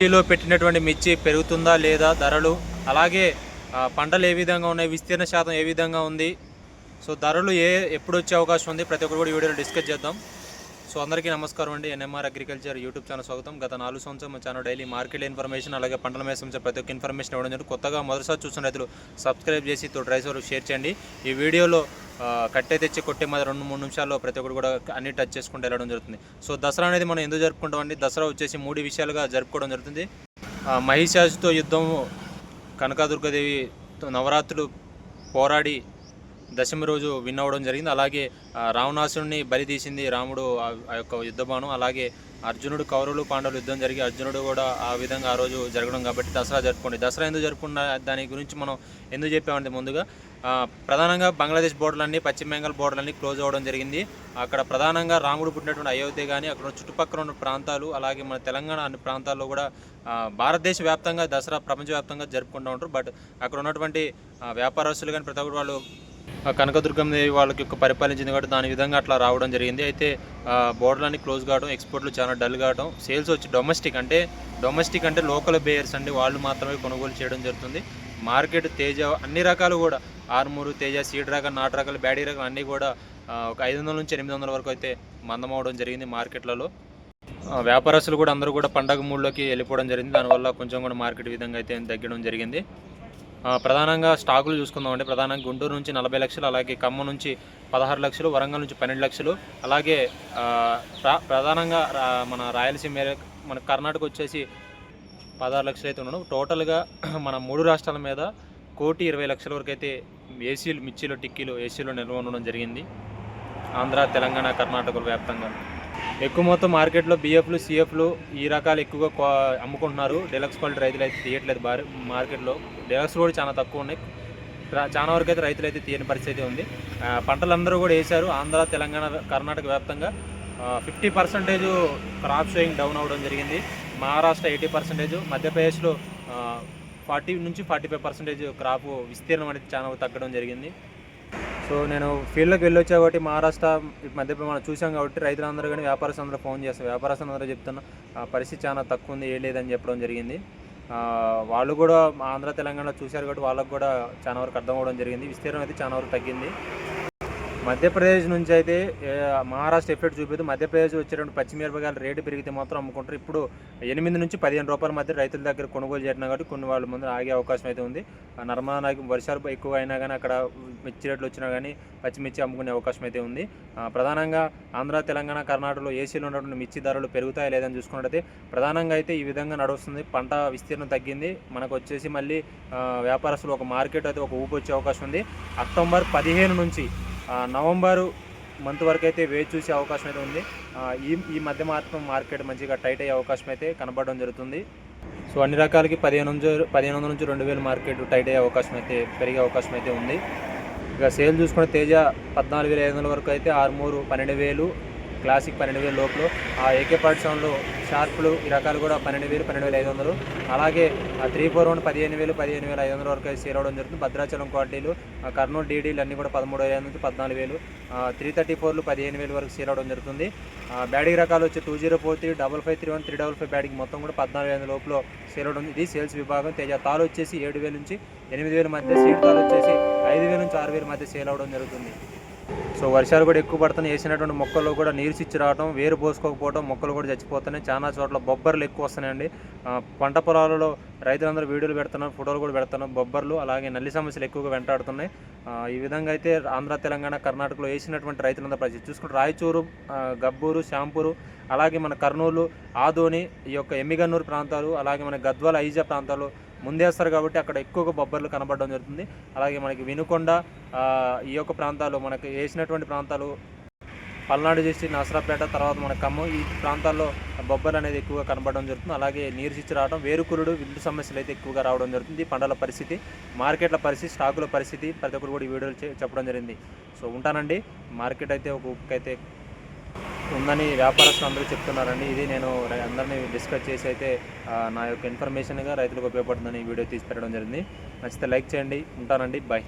మిర్చిలో పెట్టినటువంటి మిర్చి పెరుగుతుందా లేదా ధరలు? అలాగే పంటలు ఏ విధంగా ఉన్నాయి? విస్తీర్ణ శాతం ఏ విధంగా ఉంది? సో ధరలు ఏ ఎప్పుడు వచ్చే అవకాశం ఉంది? ప్రతి ఒక్కరు కూడా వీడియోలో డిస్కస్ చేద్దాం. సో అందరికీ నమస్కారం అండి. ఎన్ఎంఆర్ అగ్రికల్చర్ యూట్యూబ్ ఛానల్ స్వాగతం. గత నాలుగు సంవత్సరం మా ఛానల్ డైలీ మార్కెట్ ఇన్ఫర్మేషన్ అలాగే పంటల మీద సంబంధించిన ప్రతి ఒక్క ఇన్ఫర్మేషన్ ఇవ్వడం జరిగింది. కొత్తగా మొదటిసారి చూసిన రైతులు సబ్స్క్రైబ్ చేసి తో డ్రైస్ వరకు షేర్ చేయండి. ఈ వీడియోలో కట్టే తెచ్చి కొట్టే మాది రెండు మూడు నిమిషాల్లో ప్రతి ఒక్కరు కూడా అన్ని టచ్ చేసుకుంటూ వెళ్ళడం జరుగుతుంది. సో దసరా అనేది మనం ఎందుకు జరుపుకుంటామండి? దసరా వచ్చేసి మూడు విషయాలుగా జరుపుకోవడం జరుగుతుంది. ఆ, మహిషాసుతో యుద్ధం కనకదుర్గదేవి నవరాత్రులు పోరాడి దశమి రోజు విన్ అవ్వడం జరిగింది. అలాగే ఆ, రావణాసురుడిని బలి తీసింది రాముడు ఆ యొక్క యుద్ధ బాణం అలాగే అర్జునుడు కౌరవులు పాండవులు యుద్ధం జరిగి అర్జునుడు కూడా ఆ విధంగా ఆ రోజు జరగడం కాబట్టి దసరా జరుపుకోండి. దసరా ఎందుకు జరుపుకున్న దాని గురించి మనం ఎందుకు చెప్పామంటే ముందుగా ప్రధానంగా బంగ్లాదేశ్ బోర్డులన్నీ పశ్చిమ బెంగాల్ బోర్డులన్నీ క్లోజ్ అవ్వడం జరిగింది. అక్కడ ప్రధానంగా రాముడు పుట్టినటువంటి అయోధ్య కానీ అక్కడ చుట్టుపక్కల ఉన్న ప్రాంతాలు అలాగే మన తెలంగాణ అన్ని ప్రాంతాల్లో కూడా భారతదేశ వ్యాప్తంగా దసరా ప్రపంచవ్యాప్తంగా జరుపుకుంటూ ఉంటారు. బట్ అక్కడ ఉన్నటువంటి వ్యాపారస్తులు కానీ ప్రతి ఒక్కరు వాళ్ళు కనకదుర్గం దేవి వాళ్ళకి యొక్క పరిపాలించింది కాబట్టి దాని విధంగా అట్లా రావడం జరిగింది. అయితే బోర్డర్లన్నీ క్లోజ్ కావడం ఎక్స్పోర్ట్లు చాలా డల్ కావడం సేల్స్ వచ్చి డొమెస్టిక్ అంటే డొమెస్టిక్ అంటే లోకల్ బేయర్స్ అండి. వాళ్ళు మాత్రమే కొనుగోలు చేయడం జరుగుతుంది. మార్కెట్ తేజ అన్ని రకాలు కూడా ఆర్మూరు తేజ సీడ్ రకాలు నాటు రకాలు బ్యాడీ రకాలు అన్నీ కూడా ఒక ఐదు వందల నుంచి ఎనిమిది వందల వరకు అయితే మందమవడం జరిగింది మార్కెట్లలో. వ్యాపారస్తులు కూడా అందరూ కూడా పండగ మూడులోకి వెళ్ళిపోవడం జరిగింది. దానివల్ల కొంచెం కూడా మార్కెట్ విధంగా అయితే తగ్గడం జరిగింది. ప్రధానంగా స్టాకులు చూసుకుందామంటే ప్రధానంగా గుంటూరు నుంచి నలభై లక్షలు అలాగే ఖమ్మం నుంచి పదహారు లక్షలు వరంగల్ నుంచి పన్నెండు లక్షలు. అలాగే ప్రధానంగా మన రాయలసీమ మన కర్ణాటక వచ్చేసి పదహారు లక్షలు అయితే ఉన్నాడు టోటల్గా మన మూడు రాష్ట్రాల మీద కోటి ఇరవై లక్షల వరకు అయితే ఏసీలు మిర్చిలు టిక్కీలు ఏసీలు నిల్వ ఉండడం జరిగింది. ఆంధ్ర తెలంగాణ కర్ణాటక వ్యాప్తంగా. ఎక్కువ మొత్తం మార్కెట్లో బిఎఫ్లు సిఎఫ్లు ఈ రకాలు ఎక్కువగా క్వా- అమ్ముకుంటున్నారు. డెలక్స్ క్వాలిటీ రైతులు అయితే తీయట్లేదు భారీ మార్కెట్లో. డెలక్స్ కూడా చాలా తక్కువ ఉన్నాయి. చాలా వరకు అయితే రైతులు అయితే తీయని పరిస్థితి ఉంది. పంటలందరూ కూడా వేశారు. ఆంధ్ర తెలంగాణ కర్ణాటక వ్యాప్తంగా. Fifty percentage crop sowing down అవ్వడం జరిగింది. మహారాష్ట్ర ఎయిటీ పర్సెంటేజ్ మధ్యప్రదేశ్లో ఫార్టీ నుంచి ఫార్టీ ఫైవ్ పర్సెంటేజ్ క్రాప్ విస్తీర్ణం అనేది చాలా తగ్గడం జరిగింది. సో నేను ఫీల్డ్లోకి వెళ్ళొచ్చా కాబట్టి మహారాష్ట్ర మధ్య మనం చూసాం కాబట్టి రైతులందరూ కానీ వ్యాపారస్తులందరూ ఫోన్ చేస్తారు. వ్యాపారస్తులందరూ చెప్తున్నా ఆ, పరిస్థితి చాలా తక్కువ ఉంది ఏ లేదని చెప్పడం జరిగింది. వాళ్ళు కూడా ఆంధ్ర తెలంగాణ చూశారు కాబట్టి వాళ్ళకు కూడా చాలా వరకు అర్థం అవ్వడం జరిగింది. విస్తీర్ణం అయితే చాలా వరకు తగ్గింది. మధ్యప్రదేశ్ నుంచి అయితే మహారాష్ట్ర ఎఫెక్ట్ చూపిద్దు మధ్యప్రదేశ్ వచ్చేటువంటి పచ్చిమిరపకాయల రేటు పెరిగితే మాత్రం అమ్ముకుంటారు. ఇప్పుడు ఎనిమిది నుంచి పదిహేను రూపాయల మధ్య రైతుల దగ్గర కొనుగోలు చేయడం కాబట్టి కొన్ని వాళ్ళ ముందు ఆగే అవకాశం అయితే ఉంది. నర్మదా నాకు వర్షాలు ఎక్కువ అయినా కానీ అక్కడ మిర్చి రేట్లు వచ్చినా కానీ పచ్చిమిర్చి అమ్ముకునే అవకాశం అయితే ఉంది. ప్రధానంగా ఆంధ్ర తెలంగాణ కర్ణాటకలో ఏసీలో ఉన్నటువంటి మిర్చి ధరలు పెరుగుతాయి లేదని చూసుకున్నట్టయితే ప్రధానంగా అయితే ఈ విధంగా నడుస్తుంది. పంట విస్తీర్ణం తగ్గింది. మనకు వచ్చేసి మళ్ళీ వ్యాపారస్తులు ఒక మార్కెట్ అయితే ఒక ఊపు వచ్చే అవకాశం ఉంది. అక్టోబర్ పదిహేను నుంచి నవంబరు మంత్ వరకు అయితే వేచి చూసే అవకాశం అయితే ఉంది. ఈ ఈ మధ్య మాత్రం మార్కెట్ మంచిగా టైట్ అయ్యే అవకాశం అయితే కనబడడం జరుగుతుంది. సో అన్ని రకాలకి పదిహేను నుంచి పదిహేను వందల నుంచి రెండు వేలు మార్కెట్ టైట్ అయ్యే అవకాశం అయితే పెరిగే అవకాశం అయితే ఉంది. ఇక సేల్ చూసుకున్న తేజ పద్నాలుగు వేల ఐదు వందల వరకు అయితే ఆరుమూరు పన్నెండు వేలు క్లాసిక్ పన్నెండు వేలు లోపల ఆ ఏకే పార్ట్ సెవెన్లో షార్ప్లు ఈ రకాలు కూడా పన్నెండు వేలు పన్నెండు వేల ఐదు వందలు. అలాగే ఆ త్రీ ఫోర్ వన్ పదిహేను వేలు పదిహేను వేల ఐదు వందల వరకు అయితే సేల్ అవడం జరుగుతుంది. భద్రాచలం క్వాలిటీలు కర్నూలు డీడీలు అన్నీ కూడా పదమూడు వేల నుంచి పద్నాలుగు వేలు. త్రీ థర్టీ ఫోర్లు పదిహేను వేలు వరకు సేల్ అవడం జరుగుతుంది. బ్యాటింగ్ రకాలు వచ్చి two zero four three double five three one three double five batting మొత్తం కూడా పద్నాలుగు వేల లోపల సేల్ అవడం ఇది సేల్స్ విభాగం. తేజ తాలు వచ్చేసి ఏడు వేల నుంచి ఎనిమిది వేల మధ్య సీడ్ తాలు వచ్చేసి ఐదు వేల నుంచి ఆరు వేల మధ్య సేల్ అవడం జరుగుతుంది. సో వర్షాలు కూడా ఎక్కువ పడుతున్నాయి. వేసినటువంటి మొక్కల్లో కూడా నీరు చిచ్చి రావడం వేరు పోసుకోకపోవడం మొక్కలు కూడా చచ్చిపోతున్నాయి. చాలా చోట్ల బొబ్బర్లు ఎక్కువ వస్తున్నాయండి. పంట పొలాలలో రైతులందరూ వీడియోలు పెడుతున్నారు ఫోటోలు కూడా పెడుతున్నారు. బొబ్బర్లు అలాగే నల్లి సమస్యలు ఎక్కువగా వెంటాడుతున్నాయి. ఈ విధంగా అయితే ఆంధ్ర తెలంగాణ కర్ణాటకలో వేసినటువంటి రైతులందరూ ప్రజలు చూసుకుంటే రాయచూరు గబ్బూరు శాంపూరు అలాగే మన కర్నూలు ఆదోని ఈ యొక్క ఎమ్మిగన్నూరు ప్రాంతాలు అలాగే మన గద్వాల ఐజా ప్రాంతాలు ముందేస్తారు కాబట్టి అక్కడ ఎక్కువగా బొబ్బర్లు కనబడడం జరుగుతుంది. అలాగే మనకి వినుకొండ ఈ యొక్క ప్రాంతాలు మనకి వేసినటువంటి ప్రాంతాలు పల్నాడు డిస్ట్రిక్ట్ నసరాపేట తర్వాత మన ఖమ్మం ఈ ప్రాంతాల్లో బొబ్బర్లు అనేది ఎక్కువగా కనబడడం జరుగుతుంది. అలాగే నీరు చిచ్చి రావడం వేరుకురుడు విందు సమస్యలు అయితే ఎక్కువగా రావడం జరుగుతుంది. ఈ పంటల పరిస్థితి మార్కెట్ల పరిస్థితి స్టాకుల పరిస్థితి ప్రతి ఒక్కరు కూడా ఈ వీడియోలు చెప్పడం జరిగింది. సో ఉంటానండి. మార్కెట్ అయితే ఒక అయితే ఉందని వ్యాపారస్తులు అందరూ చెప్తున్నారండి. ఇది నేను అందరినీ డిస్కస్ చేసి అయితే నా యొక్క ఇన్ఫర్మేషన్గా రైతులకు ఉపయోగపడుతుందని వీడియో తీసి పెట్టడం జరిగింది. నచ్చితే లైక్ చేయండి. ఉంటానండి. బాయ్.